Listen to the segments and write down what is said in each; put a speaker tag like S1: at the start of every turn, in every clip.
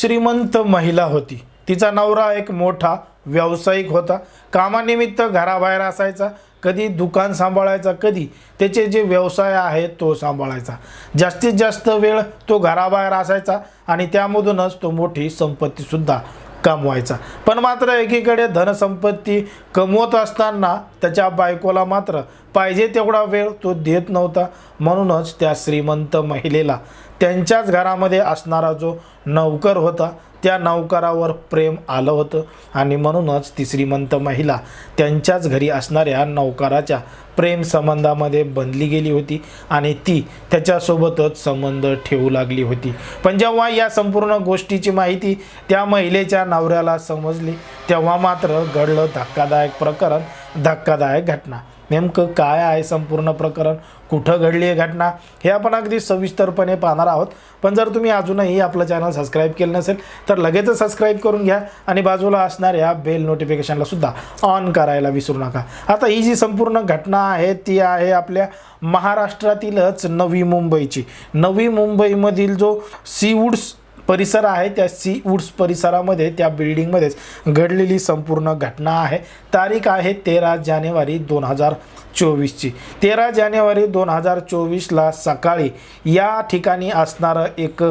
S1: श्रीमंत महिला होती. तिचा नवरा एक मोठा व्यावसायिक होता. कामानिमित्त घराबाहेर असायचा. कधी दुकान सांभाळायचा कधी त्याचे जे व्यवसाय आहे तो सांभाळायचा. जास्तीत जास्त वेळ तो घराबाहेर असायचा आणि त्यामधूनच तो मोठी संपत्तीसुद्धा कमवायचा. पण मात्र एकीकडे धनसंपत्ती कमवत असताना त्याच्या बायकोला मात्र पाहिजे तेवढा वेळ तो देत नव्हता. म्हणूनच त्या श्रीमंत महिलेला त्यांच्याच घरामध्ये असणारा जो नौकर होता त्या नौकरावर प्रेम आलं होतं. आणि म्हणूनच ती श्रीमंत महिला त्यांच्याच घरी असणाऱ्या नौकराच्या प्रेम संबंधामध्ये बनली गेली होती आणि ती त्याच्यासोबतच संबंध ठेवू लागली होती. पण जेव्हा या संपूर्ण गोष्टीची माहिती त्या महिलेच्या नवऱ्याला समजली तेव्हा मात्र घडलं धक्कादायक प्रकरण धक्कादायक घटना. नेमकं काय आहे संपूर्ण प्रकरण? कुठं घडली आहे घटना? हे आपण अगदी सविस्तरपणे पाहणार आहोत. पण जर तुम्ही अजूनही आपलं चॅनल सबस्क्राईब केलं नसेल तर लगेचच सबस्क्राईब करून घ्या आणि बाजूला असणाऱ्या बेल नोटिफिकेशनला सुद्धा ऑन करायला विसरू नका. आता ही जी संपूर्ण घटना आहे ती आहे आपल्या महाराष्ट्रातीलच नवी मुंबईची. नवी मुंबईमधील जो सीवूड्स परिसर आहे त्या सी वुड्स परिसरामध्ये त्या बिल्डिंगमध्येच घडलेली संपूर्ण घटना आहे. तारीख आहे तेरा जानेवारी दोन हजार चोवीसची. तेरा जानेवारी दोन हजार चोवीसला सकाळी या ठिकाणी असणारं एक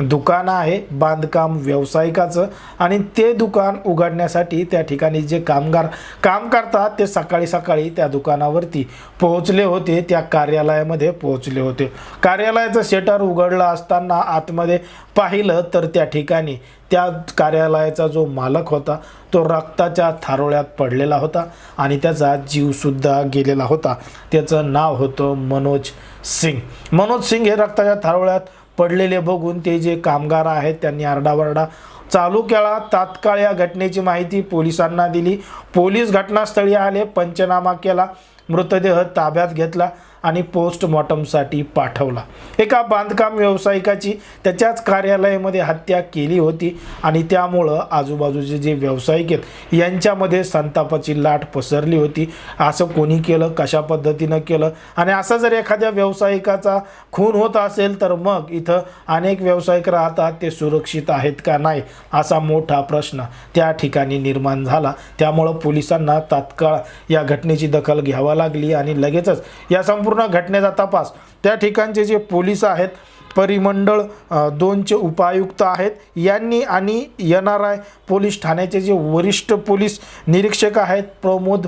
S1: दुकान आहे बांधकाम व्यावसायिकाचं. आणि ते दुकान उघडण्यासाठी त्या ठिकाणी जे कामगार काम करतात ते सकाळी सकाळी त्या दुकानावरती पोहोचले होते त्या कार्यालयामध्ये पोहोचले होते. कार्यालयाचं शटर उघडलं असताना आतमध्ये पाहिलं तर त्या ठिकाणी त्या कार्यालयाचा जो मालक होता तो रक्ताच्या थारोळ्यात पडलेला होता आणि त्याचा जीवसुद्धा गेलेला होता. त्याचं नाव होतं मनोज सिंग. मनोज सिंग हे रक्ताच्या थारोळ्यात पडलेले बघून ते जे कामगार आहेत त्यांनी आरडाओरडा चालू केला. तात्काळ या घटनेची माहिती पोलिसांना दिली. पोलीस घटनास्थळी आले पंचनामा केला. मृतदेह ताब्यात घेतला. आणि पोस्टमॉर्टमसाठी पाठवला. एका बांधकाम व्यावसायिकाची त्याच्याच कार्यालयामध्ये हत्या केली होती आणि त्यामुळं आजूबाजूचे जे व्यावसायिक आहेत यांच्यामध्ये संतापाची लाट पसरली होती. असं कोणी केलं? कशा पद्धतीनं केलं? आणि असं जर एखाद्या व्यावसायिकाचा खून होत असेल तर मग इथं अनेक व्यावसायिक राहतात ते सुरक्षित आहेत का नाही असा मोठा प्रश्न त्या ठिकाणी निर्माण झाला. त्यामुळं पोलिसांना तात्काळ या घटनेची दखल घ्यावा लागली आणि लगेचच या संपूर्ण संपूर्ण घटनेचा तपास. त्या ठिकाणचे जे पोलीस आहेत परिमंडळ दोनचे उपायुक्त आहेत यांनी आणि एन आर आय पोलीस ठाण्याचे जे वरिष्ठ पोलीस निरीक्षक आहेत प्रमोद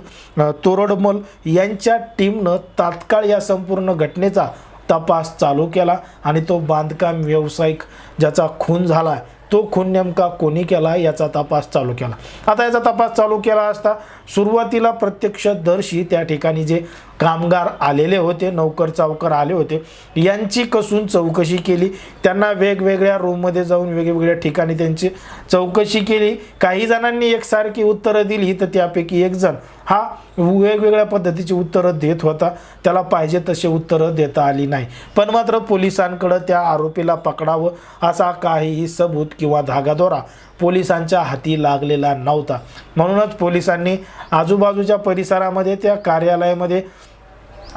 S1: तोरडमल यांच्या टीमनं तात्काळ या संपूर्ण घटनेचा तपास चालू केला आणि तो बांधकाम व्यावसायिक ज्याचा खून झाला आहे तो खून नेमका कोणी केला याचा तपास चालू केला. आता याचा तपास चालू केला असता सुरुवातीला प्रत्यक्षदर्शी त्या ठिकाणी जे कामगार आलेले होते नौकर चावकर आले होते यांची कसून चौकशी केली. त्यांना वेगवेगळ्या रूममध्ये जाऊन वेगवेगळ्या ठिकाणी त्यांची चौकशी केली. काही जणांनी एकसारखी उत्तरं दिली तर त्यापैकी एक जण हा वेगवेगळ्या पद्धतीची उत्तरं देत होता. त्याला पाहिजे तसे उत्तरं देता आली नाही. पण मात्र पोलिसांकडं त्या आरोपीला पकडावं असा काहीही सबूत किंवा धागादोरा पोलिसांच्या हाती लागलेला नव्हता. म्हणूनच पोलिसांनी आजूबाजूच्या परिसरामध्ये त्या कार्यालयामध्ये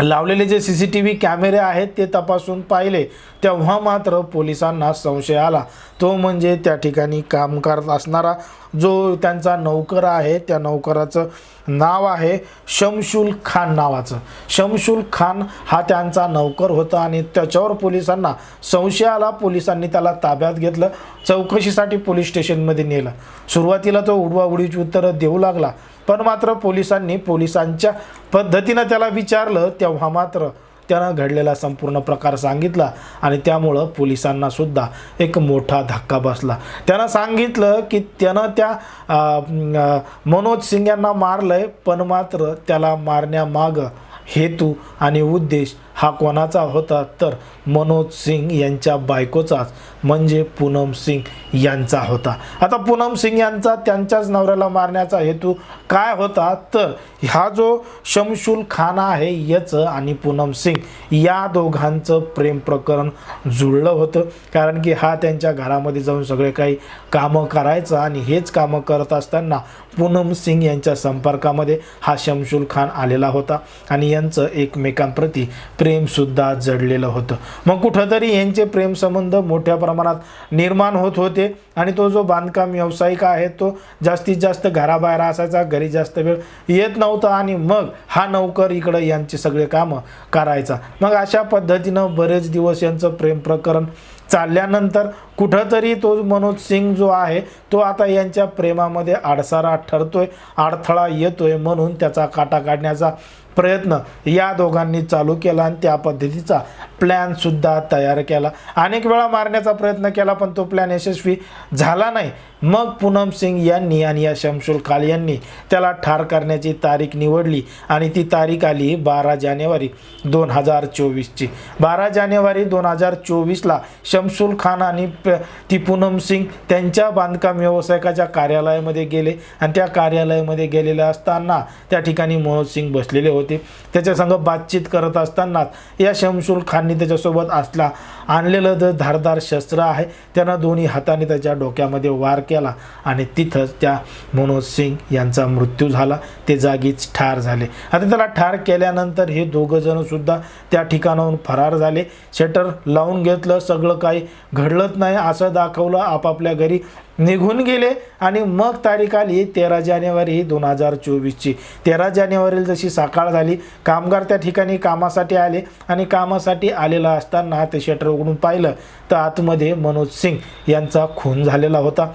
S1: लावलेले जे सी सी टी व्ही कॅमेरे आहेत ते तपासून पाहिले तेव्हा मात्र पोलिसांना संशय आला. तो म्हणजे त्या ठिकाणी काम करत असणारा जो त्यांचा नौकर आहे त्या नौकराचं नाव आहे शमशुल खान नावाचं. शमशुल खान हा त्यांचा नौकर होता आणि त्याच्यावर पोलिसांना संशय आला. पोलिसांनी त्याला ताब्यात घेतलं चौकशीसाठी पोलीस स्टेशनमध्ये नेलं. सुरुवातीला तो उडवाउडीची उत्तरं देऊ लागला. पण मात्र पोलिसांनी पोलिसांच्या पद्धतीनं त्याला विचारलं तेव्हा मात्र त्यानं घडलेला संपूर्ण प्रकार सांगितला आणि त्यामुळं पोलिसांना सुद्धा एक मोठा धक्का बसला. त्यानं सांगितलं की त्यानं त्या मनोज सिंग यांना मारलंय पण मात्र त्याला मारण्यामागं हेतू आणि उद्देश हा कोणाचा होता? तर मनोज सिंग यांच्या बायकोचाच म्हणजे पूनम सिंग यांचा होता. आता पूनम सिंग यांचा त्यांच्याच नवऱ्याला मारण्याचा हेतू काय होता? तर हा जो शमशुल खान आहे याचं आणि पूनम सिंग या दोघांचं प्रेम प्रकरण जुळलं होतं. कारण की हा त्यांच्या घरामध्ये जाऊन सगळे काही कामं करायचं आणि हेच कामं करत असताना पूनम सिंग यांच्या संपर्कामध्ये हा शमशुल खान आलेला होता. आणि यांचं एकमेकांप्रती प्रेमसुद्धा जडलेलं होतं. मग कुठंतरी यांचे प्रेमसंबंध मोठ्या प्रमाणात निर्माण होत होते आणि तो जो बांधकाम व्यावसायिक आहे तो जास्तीत जास्त घराबाहेर असायचा घरी जास्त वेळ येत नव्हता आणि मग हा नौकर इकडं यांचे सगळे कामं करायचा. मग अशा पद्धतीनं बरेच दिवस यांचं प्रेम प्रकरण चालल्यानंतर कुठंतरी तो मनोज सिंग जो आहे तो आता यांच्या प्रेमामध्ये अडसारा ठरतोय अडथळा येतोय म्हणून त्याचा काटा काढण्याचा प्रयत्न या दोघांनी चालू केला आणि त्या पद्धतीचा प्लॅनसुद्धा तयार केला. अनेक वेळा मारण्याचा प्रयत्न केला पण तो प्लॅन यशस्वी झाला नाही. मग पूनम सिंग यांनी आणि या शमशुल खाल यांनी त्याला ठार करण्याची तारीख निवडली आणि ती तारीख आली बारा जानेवारी दोन हजार चोवीसची. बारा जानेवारी दोन हजार चोवीसला शमशुल खान आणि प- ती पूनम सिंग त्यांच्या बांधकाम व्यावसायिकाच्या कार्यालयामध्ये गेले. आणि त्या कार्यालयामध्ये गेलेले असताना त्या ठिकाणी मनोज सिंग बसलेले होते. त्याच्यासंग बातचीत करत असतानाच या शमशुल खाननी त्याच्यासोबत असला आणलेलं द धारदार शस्त्र आहे. त्यानं दोन्ही हाताने त्याच्या डोक्यामध्ये वार केला आणि तिथंच त्या मनोज सिंग यांचा मृत्यू झाला. ते जागीच ठार झाले. आता त्याला ठार केल्यानंतर हे दोघंजणंसुद्धा त्या ठिकाणाहून फरार झाले. शटर लावून घेतलं सगळं काही घडलंच नाही असं दाखवलं आपापल्या घरी. निघून गेले आणि मग तारीख आली तेरा जानेवारी दोन हजार चोवीसची. तेरा जानेवारीला जशी सकाळ झाली कामगार त्या ठिकाणी कामासाठी आले आणि कामासाठी आलेला असताना ते शटर उघडून पाहिलं. तर आतमध्ये मनोज सिंग यांचा खून झालेला होता.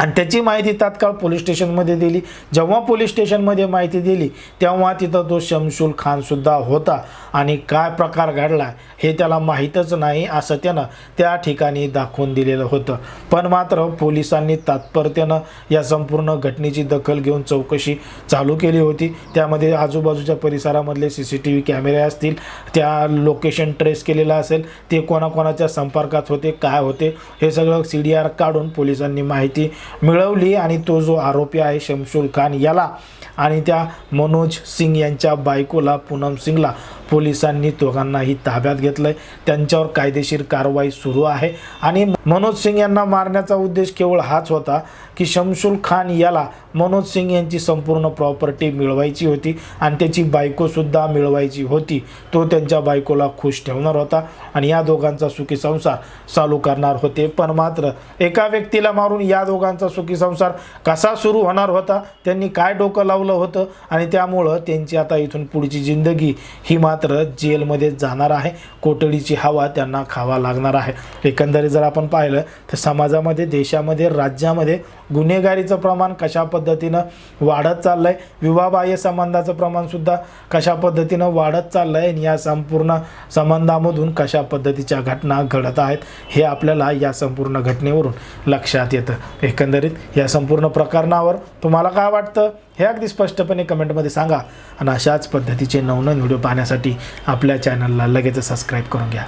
S1: आणि त्याची माहिती तात्काळ पोलीस स्टेशनमध्ये दिली. जेव्हा पोलीस स्टेशनमध्ये माहिती दिली तेव्हा तिथं तो शमशुल खानसुद्धा होता. आणि काय प्रकार घडला हे त्याला माहीतच नाही असं त्यानं त्या ठिकाणी दाखवून दिलेलं होतं. पण मात्र पोलिसांनी तात्परतेनं या संपूर्ण घटनेची दखल घेऊन चौकशी चालू केली होती. त्यामध्ये आजूबाजूच्या परिसरामधले सी सी टी व्ही कॅमेरे असतील त्या लोकेशन ट्रेस केलेलं असेल ते कोणाकोणाच्या संपर्कात होते काय होते हे सगळं सी डी आर काढून पोलिसांनी माहिती मिळवली आणि तो जो आरोपी आहे शमशुल खान याला आणि त्या मनोज सिंग यांच्या बायकोला पूनम सिंगला पोलिसांनी दोघांनाही ताब्यात घेतलंय. त्यांच्यावर कायदेशीर कारवाई सुरू आहे. आणि मनोज सिंग यांना मारण्याचा उद्देश केवळ हाच होता की शमशुल खान याला मनोज सिंग यांची संपूर्ण प्रॉपर्टी मिळवायची होती आणि त्याची बायकोसुद्धा मिळवायची होती. तो त्यांच्या बायकोला खुश ठेवणार होता आणि या दोघांचा सुखी संसार चालू करणार होते. पण मात्र एका व्यक्तीला मारून या दोघांचा सुखी संसार कसा सुरू होणार होता? त्यांनी काय डोकं लावलं होतं? आणि त्यामुळं त्यांची आता इथून पुढची जिंदगी ही मात्र मात्र जेलमध्ये जाणार आहे. कोठडीची हवा त्यांना खावा लागणार आहे. एकंदरीत जर आपण पाहिलं तर समाजामध्ये देशामध्ये राज्यामध्ये गुन्हेगारीचं प्रमाण कशा पद्धतीनं वाढत चाललं आहे विवाहबाह्य संबंधाचं प्रमाणसुद्धा कशा पद्धतीनं वाढत चाललं आहे आणि या संपूर्ण संबंधामधून कशा पद्धतीच्या घटना घडत आहेत हे आपल्याला या संपूर्ण घटनेवरून लक्षात येतं. एकंदरीत या संपूर्ण प्रकरणावर तुम्हाला काय वाटतं हे अगदी स्पष्टपणे कमेंटमध्ये सांगा. आणि अशाच पद्धतीचे नवनवीन व्हिडिओ पाहण्यासाठी आपल्या चॅनलला लगेच सबस्क्राईब करून घ्या.